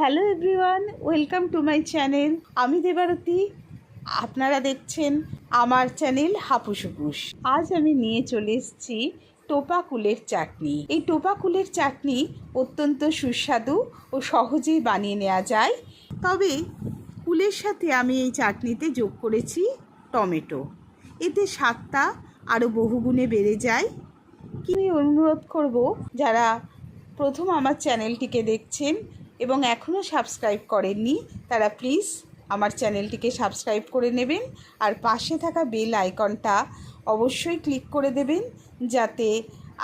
Hello everyone, welcome to my channel. আমি দেবারতী। আপনারা দেখছেন আমার চ্যানেল হাপুসুপুস আজ আমি নিয়ে চলে এসেছি টোপা কুলের চাটনি। এই টোপা কুলের চাটনি অত্যন্ত সুস্বাদু ও সহজেই বানিয়ে নেওয়া যায়। তবে কুলের সাথে আমি এই চাটনিতে যোগ করেছি টমেটো। এতে স্বাদটা আরও বহুগুণে বেড়ে যায়। কি অনুরোধ করব, যারা প্রথম আমার চ্যানেলটিকে দেখছেন এবং এখনও সাবস্ক্রাইব করেননি, তারা প্লিজ আমার চ্যানেলটিকে সাবস্ক্রাইব করে নেবেন আর পাশে থাকা বেল আইকনটা অবশ্যই ক্লিক করে দেবেন যাতে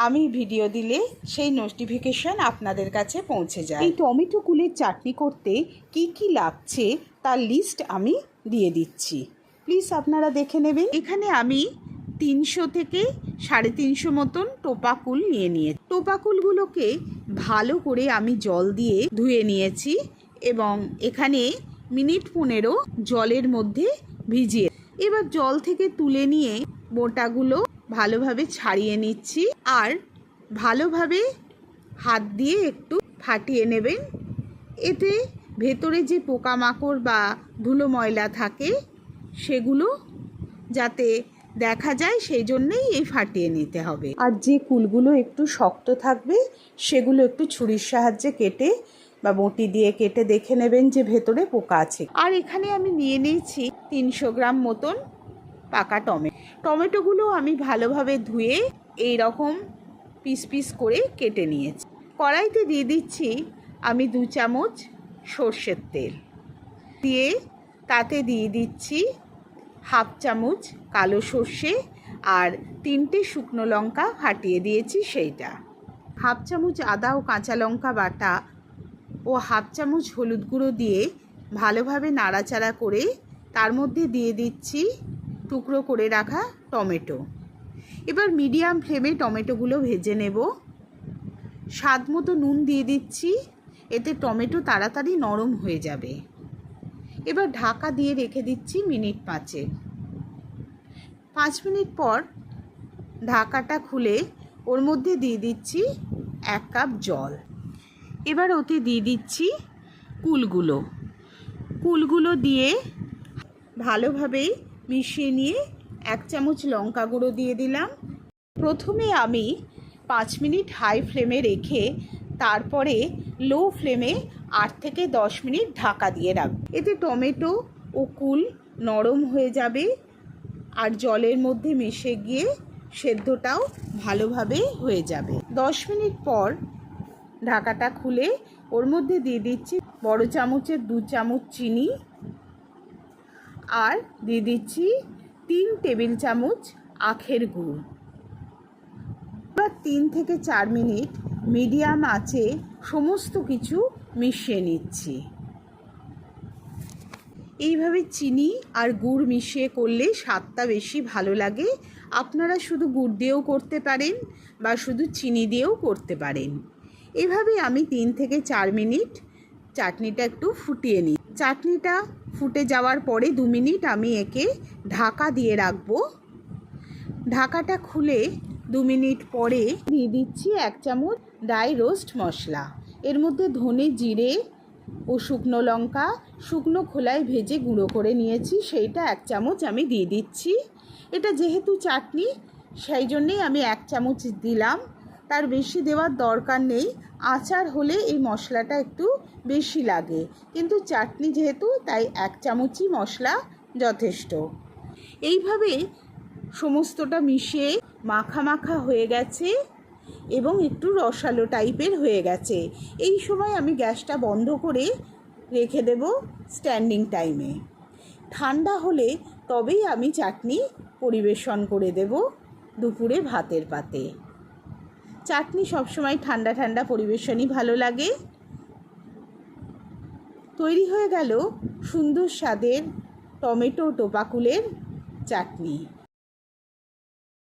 আমি ভিডিও দিলে সেই নোটিফিকেশন আপনাদের কাছে পৌঁছে যায়। এই টমেটো কুলের চাটনি করতে কি কি লাগছে তার লিস্ট আমি দিয়ে দিচ্ছি। প্লিজ আপনারা দেখে নেবেন। এখানে আমি তিনশো থেকে সাড়ে তিনশো মতন টোপাকুল নিয়ে নিয়ে টোপাকুলগুলোকে ভালো করে আমি জল দিয়ে ধুয়ে নিয়েছি এবং এখানে মিনিট পনেরো জলের মধ্যে ভিজিয়ে। এবার জল থেকে তুলে নিয়ে বোটাগুলো ভালোভাবে ছাড়িয়ে নিচ্ছি আর ভালোভাবে হাত দিয়ে একটু ফাটিয়ে নেবেন। এতে ভেতরে যে পোকামাকড় বা ধুলো ময়লা থাকে সেগুলো যাতে দেখা যায় সেই জন্যেই এই ফাটিয়ে নিতে হবে। আর যে কুলগুলো একটু শক্ত থাকবে সেগুলো একটু ছুরির সাহায্যে কেটে বা বটি দিয়ে কেটে দেখে নেবেন যে ভেতরে পোকা আছে। আর এখানে আমি নিয়ে নিয়েছি তিনশো গ্রাম মতন পাকা টমেটো টমেটোগুলো আমি ভালোভাবে ধুয়ে এই রকম পিস পিস করে কেটে নিয়েছি। কড়াইতে দিয়ে দিচ্ছি আমি দু চামচ সর্ষের তেল। দিয়ে তাতে দিয়ে দিচ্ছি হাফ চামচ কালো সর্ষে আর তিনটে শুকনো লঙ্কা ফাটিয়ে দিয়েছি সেইটা। হাফ চামচ আদা ও কাঁচা লঙ্কা বাটা ও হাফ চামচ হলুদ গুঁড়ো দিয়ে ভালোভাবে নাড়াচাড়া করে তার মধ্যে দিয়ে দিচ্ছি টুকরো করে রাখা টমেটো। এবার মিডিয়াম ফ্লেমে টমেটোগুলো ভেজে নেব। স্বাদ মতো নুন দিয়ে দিচ্ছি, এতে টমেটো তাড়াতাড়ি নরম হয়ে যাবে। এবার ঢাকা দিয়ে রেখে দিচ্ছি মিনিট পাঁচে পাঁচ মিনিট পর ঢাকাটা খুলে ওর মধ্যে দিয়ে দিচ্ছি এক কাপ জল। এবার ওতে দিয়ে দিচ্ছি কুলগুলো। কুলগুলো দিয়ে ভালোভাবে মিশিয়ে নিয়ে এক চামচ লঙ্কা গুঁড়ো দিয়ে দিলাম। প্রথমে আমি পাঁচ মিনিট হাই ফ্লেমে রেখে তারপরে লো ফ্লেমে আট থেকে দশ মিনিট ঢাকা দিয়ে রাখব। এতে টমেটো ও কুল নরম হয়ে যাবে আর জলের মধ্যে মিশে গিয়ে সেদ্ধটাও ভালোভাবে হয়ে যাবে। দশ মিনিট পর ঢাকাটা খুলে ওর মধ্যে দিয়ে দিচ্ছি বড় চামচের দু চামচ চিনি আর দিয়ে দিচ্ছি তিন টেবিল চামচ আখের গুড়। এবার তিন থেকে চার মিনিট মিডিয়াম আছে, সমস্ত কিছু মিশিয়ে নিচ্ছি। এইভাবে চিনি আর গুড় মিশিয়ে করলে স্বাদটা বেশি ভালো লাগে। আপনারা শুধু গুড় দিয়েও করতে পারেন বা শুধু চিনি দিয়েও করতে পারেন। এভাবে আমি তিন থেকে চার মিনিট চাটনিটা একটু ফুটিয়ে নিই। চাটনিটা ফুটে যাওয়ার পরে দু মিনিট আমি একে ঢাকা দিয়ে রাখব। ঢাকাটা খুলে দু মিনিট পরে দিয়ে দিচ্ছি এক চামচ ড্রাই রোস্ট মশলা। এর মধ্যে ধনে জিরে ও শুকনো লঙ্কা, শুকনো খোলায় ভেজে গুঁড়ো করে নিয়েছি, সেইটা এক চামচ আমি দিয়ে দিচ্ছি। এটা যেহেতু চাটনি, সেই জন্যেই আমি এক চামচ দিলাম। তার বেশি দেওয়ার দরকার নেই। আচার হলে এই মশলাটা একটু বেশি লাগে। কিন্তু চাটনি যেহেতু, তাই এক চামচই মশলা যথেষ্ট। এইভাবে সমস্তটা মিশিয়ে মাখা মাখা হয়ে গেছে এবং একটু রসালো টাইপের হয়ে গেছে। এই সময় আমি গ্যাসটা বন্ধ করে রেখে দেব স্ট্যান্ডিং টাইমে। ঠান্ডা হলে তবেই আমি চাটনি পরিবেশন করে দেব দুপুরে ভাতের পাতে। চাটনি সবসময় ঠান্ডা ঠান্ডা পরিবেশনই ভালো লাগে। তৈরি হয়ে গেল সুন্দর স্বাদের টমেটো টোপাকুলের চাটনি।